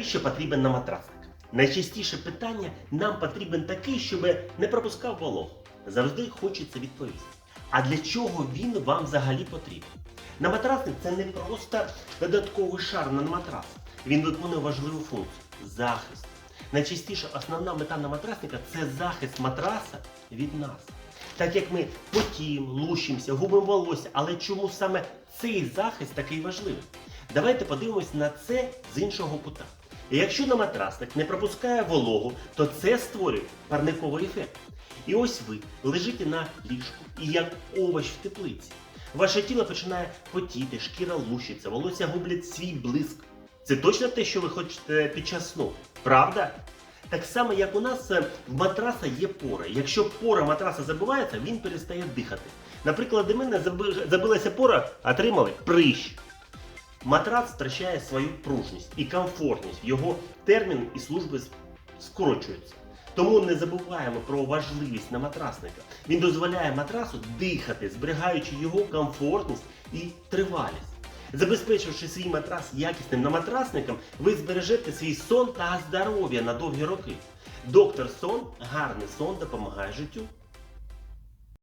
Навіщо потрібен нам матрасник? Найчастіше питання нам потрібен такий, щоб не пропускав вологу. Завжди хочеться відповісти. А для чого він вам взагалі потрібен? Наматрасник це не просто додатковий шар на матрас. Він виконує важливу функцію захист. Найчастіше основна мета наматрасника це захист матраса від нас. Так як ми потіємо, лущимося, губимо волосся, але чому саме цей захист такий важливий? Давайте подивимось на це з іншого кута. І Якщо наматрасник не пропускає вологу, то це створює парниковий ефект. І ось ви лежите на ліжку і як овоч в теплиці. Ваше тіло починає потіти, шкіра лущиться, волосся гублять свій блиск. Це точно те, що ви хочете під час сну, правда? Так само, як у нас е, в матраса є пори. Якщо пора матраса забивається, він перестає дихати. Наприклад, до мене забилася пора, отримали прищ. Матрац втрачає свою пружність і комфортність. Його термін і служби скорочуються. Тому не забуваємо про важливість на матрасника. Він дозволяє матрасу дихати, зберігаючи його комфортність і тривалість. Забезпечивши свій матрас якісним наматрасником, ви збережете свій сон та здоров'я на довгі роки. Доктор Сон, гарний сон допомагає життю.